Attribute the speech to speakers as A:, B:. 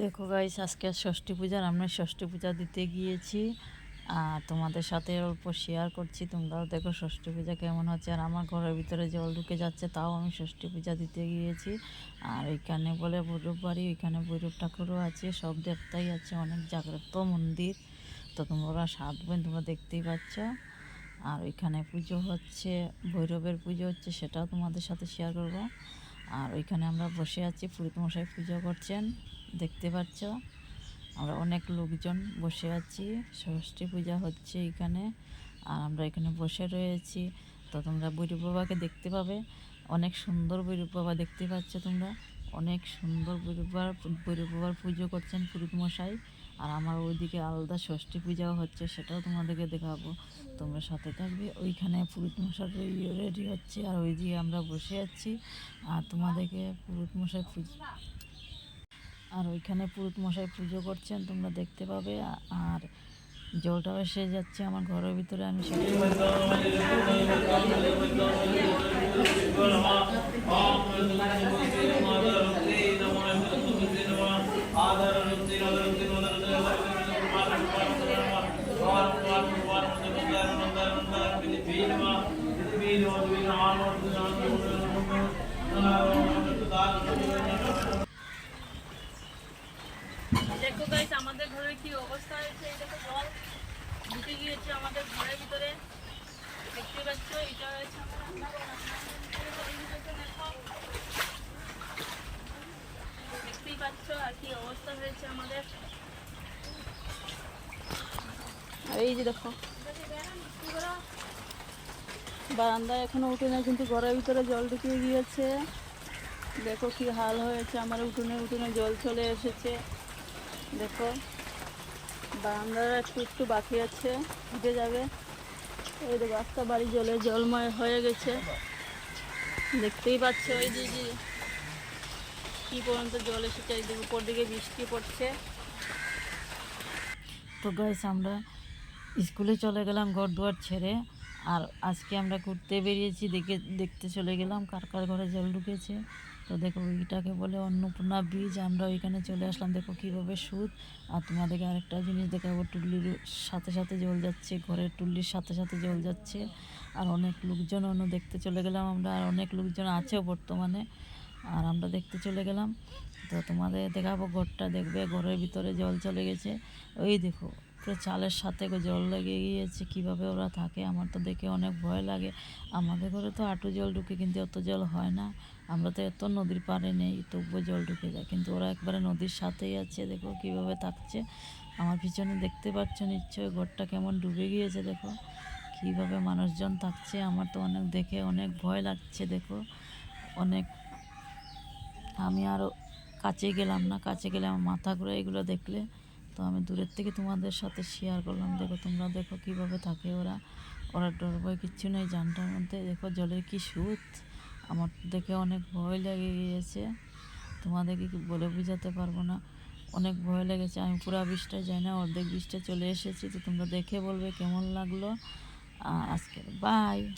A: দেখো গাইস আজকে ষষ্ঠী পূজার আমরা ষষ্ঠী পূজা দিতে গিয়েছি। আর তোমাদের সাথে অল্প শেয়ার করছি, তোমরাও দেখো ষষ্ঠী পূজা কেমন হচ্ছে। আর আমার ঘরের ভিতরে জল ঢুকে যাচ্ছে, তাও আমি ষষ্ঠী পূজা দিতে গিয়েছি। আর ওইখানে বলে ভৈরব বাড়ি ওইখানে ভৈরব ঠাকুরও আছে, সব দেবতাই আছে, অনেক জাগ্রত মন্দির। তো তোমরা সাত বোন তোমরা দেখতেই পাচ্ছ। আর ওইখানে পুজো হচ্ছে, ভৈরবের পুজো হচ্ছে, সেটাও তোমাদের সাথে শেয়ার করব। আর ওইখানে আমরা বসে আছি পুরোহিত মশাই পুজো করছেন। দেখতে পাচ্ছ? আমরা অনেক লোকজন বসে আছি। ষষ্ঠী পূজা হচ্ছে এখানে। আর আমরা এখানে বসে রয়েছি। তো তোমরা বৈরব বাবাকে দেখতে পাবে। অনেক সুন্দর বৈরব বাবা দেখতে পাচ্ছ তোমরা। অনেক সুন্দর বৈরব বাবার বৈরব বাবার পুজো করছেন পুরুত মশাই। আর আমার ওইদিকে আলাদা ষষ্ঠী পূজাও হচ্ছে, সেটাও তোমাদেরকে দেখাবো। তোমরা সাথে থাকবে। ওইখানে পুরোহিত মশাই রেডি হচ্ছে। আর ওই দিকে আমরা বসে আছি। আর তোমাদেরকে পুরুত মশাই পুজো আর ওইখানে পুরুত মশাই পুজো করছেন, তোমরা দেখতে পাবে। আর জলটাও এসে যাচ্ছে আমার ঘরের ভিতরে, আমি সেটাই দেখো গাইস আমাদের ঘরের কি অবস্থা হয়েছে এই দেখো জল ঢুকে গিয়েছে আমাদের ঘরের ভিতরে। দেখতে পাচ্ছ, এটা হয়েছে। দেখতেই পাচ্ছ আর কি অবস্থা হয়েছে আমাদের। এই যে দেখো, বারান্দায় এখনও উঠে না কিন্তু ঘরের ভিতরে জল ঢুকে গিয়েছে দেখো কি হাল হয়েছে, আমার উঠোনে উঠোনে জল চলে এসেছে। দেখো। বারান্দার একটু একটু বাকি আছে উঠে যাবে। ওই তো রাস্তা বাড়ি জলে জলময় হয়ে গেছে। দেখতেই পাচ্ছ ওই দিদি যে। কি পর্যন্ত জল এসেছে, এই দিকে উপর দিকে বৃষ্টি পড়ছে। তো গাইস আমরা স্কুলে চলে গেলাম ঘর দুয়ার ছেড়ে। আর আজকে আমরা ঘুরতে বেরিয়েছি, দেখে, দেখতে চলে গেলাম, কার কার ঘরে জল ঢুকেছে। তো দেখো ওইটাকে বলে অন্নপূর্ণা বীজ আমরা ওইখানে চলে আসলাম। দেখো কীভাবে সুদ। আর তোমাদেরকে আরেকটা জিনিস দেখাবো, টুল্লির সাথে সাথে জল যাচ্ছে, ঘরের টুল্লির সাথে সাথে জল যাচ্ছে। আর অনেক লোকজন অন্য দেখতে চলে গেলাম আমরা, আর অনেক লোকজন আছেও বর্তমানে। আর আমরা দেখতে চলে গেলাম। তো তোমাদের দেখাবো, ঘরটা দেখবে, ঘরের ভিতরে জল চলে গেছে। ওই দেখো পুরো চালের সাথে জল লেগে গিয়েছে, কীভাবে ওরা থাকে আমার তো দেখে অনেক ভয় লাগে। আমাদের ঘরে তো আটু জল ঢুকে কিন্তু অত জল হয় না। আমরা তো এত নদীর পাড়ে নেই, তবুও জল ঢুকে যায়। কিন্তু ওরা একবারে নদীর সাথেই আছে, দেখো কীভাবে থাকছে। আমার পিছনে দেখতে পাচ্ছ নিশ্চয়ই ঘরটা কেমন ডুবে গিয়েছে, দেখো। কীভাবে মানুষজন থাকছে, আমার তো অনেক দেখে অনেক ভয় লাগছে, দেখো। অনেক আমি আরও কাছে গেলাম না, কাছে গেলে আমার মাথা ঘুরে এগুলো দেখলে। আমি দূরের থেকে তোমাদের সাথে শেয়ার করলাম। দেখো, তোমরা দেখো কীভাবে থাকে ওরা। ওরা ডর ভয় কিচ্ছু নেই, জানটার মধ্যে। দেখো, জলের কি সুত। আমার দেখে অনেক ভয় লেগে গিয়েছে। তোমাদেরকে কি বলে বোঝাতে পারব না। অনেক ভয় লেগেছে। আমি পুরো বৃষ্টিটা যাই না, অর্ধেক বৃষ্টি চলে এসেছি। তো তোমরা দেখে বলবে কেমন লাগল। আজকে বাই